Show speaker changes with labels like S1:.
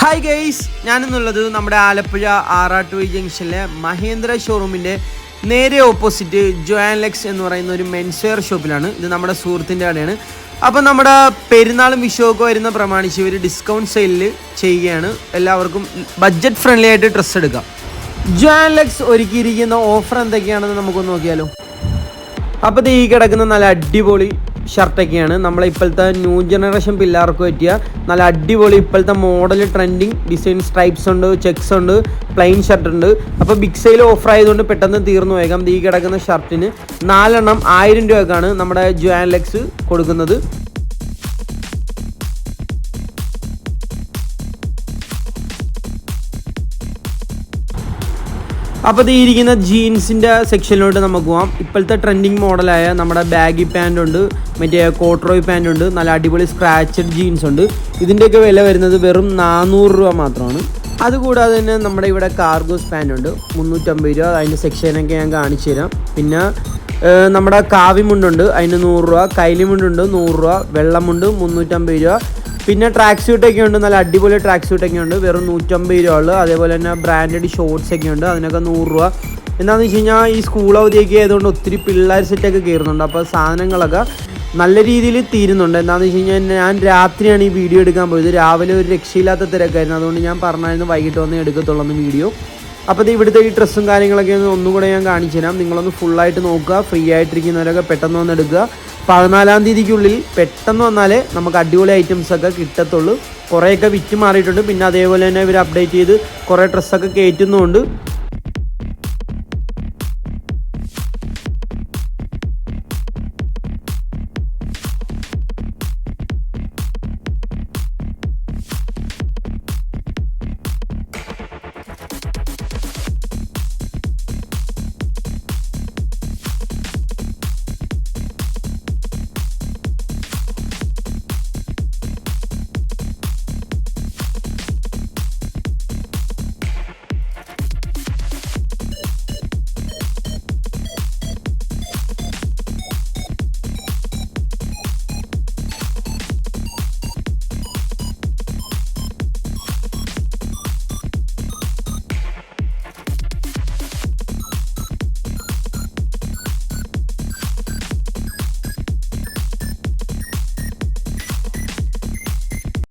S1: Hi guys ഞാനെന്നുള്ളത് നമ്മുടെ ആലപ്പുഴ ആറാട്ടുവഴി ജംഗ്ഷനിലെ മഹേന്ദ്ര ഷോറൂമിന്റെ നേരെ ഓപ്പോസിറ്റ് ജോയാൻലെക്സ് എന്ന് പറയുന്ന ഒരു മെൻസ് വെയർ ഷോപ്പിലാണ് ഇത് നമ്മുടെ സുഹൃത്തിന്റെ കടയാണ്. അപ്പോൾ നമ്മുടെ പെരുന്നാളും വിഷുവൊക്കെ വരുന്ന പ്രമാണിച്ച് ഇവർ ഡിസ്കൗണ്ട് സെയിലിൽ ചെയ്യുകയാണ്. എല്ലാവർക്കും ബഡ്ജറ്റ് ഫ്രണ്ട്ലി ആയിട്ട് ഡ്രസ്സ് എടുക്കാം. ജോയാൻലെക്സ് ഒരുക്കിയിരിക്കുന്ന ഓഫർ എന്തൊക്കെയാണെന്ന് നമുക്കൊന്ന് നോക്കിയാലോ. അപ്പോൾ ഈ കിടക്കുന്ന നല്ല അടിപൊളി ഷർട്ടൊക്കെയാണ്. നമ്മളെ ഇപ്പോഴത്തെ ന്യൂ ജനറേഷൻ പിള്ളേർക്ക് പറ്റിയ നല്ല അടിപൊളി ഇപ്പോഴത്തെ മോഡൽ ട്രെൻഡിങ് ഡിസൈൻ സ്ട്രൈപ്സ് ഉണ്ട് ചെക്സ് ഉണ്ട് പ്ലെയിൻ ഷർട്ട് ഉണ്ട്. അപ്പോൾ ബിഗ് സെയിൽ ഓഫർ ആയതുകൊണ്ട് പെട്ടെന്ന് തീർന്നു വേഗം. ഈ കിടക്കുന്ന ഷർട്ടിന് നാലെണ്ണം ആയിരം രൂപക്കാണ് നമ്മുടെ ജുവാൻ ലെക്സ് കൊടുക്കുന്നത്. അപ്പോൾ ഇത് ഇരിക്കുന്ന ജീൻസിന്റെ സെക്ഷനിലോട്ട് നമുക്ക് പോവാം. ഇപ്പോഴത്തെ ട്രെൻഡിങ് മോഡലായ നമ്മുടെ ബാഗി പാന്റ് ഉണ്ട് മറ്റേ കോട്രോയ് പാന്റ് ഉണ്ട് നല്ല അടിപൊളി സ്ക്രാച്ചഡ് ജീൻസ് ഉണ്ട്. ഇതിന്റെയൊക്കെ വില വരുന്നത് വെറും നാനൂറ് രൂപ മാത്രമാണ്. അതുകൂടാതെ തന്നെ നമ്മുടെ ഇവിടെ കാർഗോസ് പാന്റ് ഉണ്ട് മുന്നൂറ്റമ്പത് രൂപ. അതിന്റെ സെക്ഷനൊക്കെ ഞാൻ കാണിച്ചു തരാം. പിന്നെ നമ്മുടെ കാവിമുണ്ടുണ്ട് അതിന് നൂറ് രൂപ. കൈലിമുണ്ടുണ്ട് നൂറ് രൂപ. വെള്ളമുണ്ട് മുന്നൂറ്റമ്പത് രൂപ. പിന്നെ ട്രാക്ക് സ്യൂട്ടൊക്കെ ഉണ്ട് നല്ല അടിപൊളി ട്രാക്ക് സ്യൂട്ടൊക്കെ ഉണ്ട്. വെറും നൂറ്റമ്പത് രൂപ ഉള്ളു. അതേപോലെ തന്നെ ബ്രാൻഡഡ് ഷോർട്സ് ഒക്കെ ഉണ്ട്. അതിനൊക്കെ നൂറ് രൂപ. എന്താണെന്ന് വെച്ച് കഴിഞ്ഞാൽ ഈ സ്കൂൾ അവധിയൊക്കെ ആയതുകൊണ്ട് ഒത്തിരി പിള്ളേർ സെറ്റൊക്കെ കയറുന്നുണ്ട്. അപ്പോൾ സാധനങ്ങളൊക്കെ നല്ല രീതിയിൽ തീരുന്നുണ്ട്. എന്താണെന്ന് വെച്ച് കഴിഞ്ഞാൽ ഞാൻ രാത്രിയാണ് ഈ വീഡിയോ എടുക്കാൻ പോയത്. രാവിലെ ഒരു രക്ഷയില്ലാത്ത തിരക്കായിരുന്നു. അതുകൊണ്ട് ഞാൻ പറഞ്ഞായിരുന്നു വൈകിട്ട് വന്ന് എടുക്കത്തുള്ളൂ എന്ന് വീഡിയോ അപ്പോൾ ഇത് ഇവിടുത്തെ ഈ ഡ്രസ്സും കാര്യങ്ങളൊക്കെ ഒന്ന് ഒന്നും കൂടെ ഞാൻ കാണിച്ചു തരാം. നിങ്ങളൊന്ന് ഫുള്ളായിട്ട് നോക്കുക. ഫ്രീ ആയിട്ടിരിക്കുന്നവരൊക്കെ പെട്ടെന്ന് വന്ന് എടുക്കുക. പതിനാലാം തീയതിക്കുള്ളിൽ പെട്ടെന്ന് വന്നാലേ നമുക്ക് അടിപൊളി ഐറ്റംസ് ഒക്കെ കിട്ടത്തുള്ളൂ. കുറേയൊക്കെ വിറ്റ് മാറിയിട്ടുണ്ട്. പിന്നെ അതേപോലെ തന്നെ ഇവർ അപ്ഡേറ്റ് ചെയ്ത് കുറേ ഡ്രസ്സൊക്കെ കയറ്റുന്നുമുണ്ട്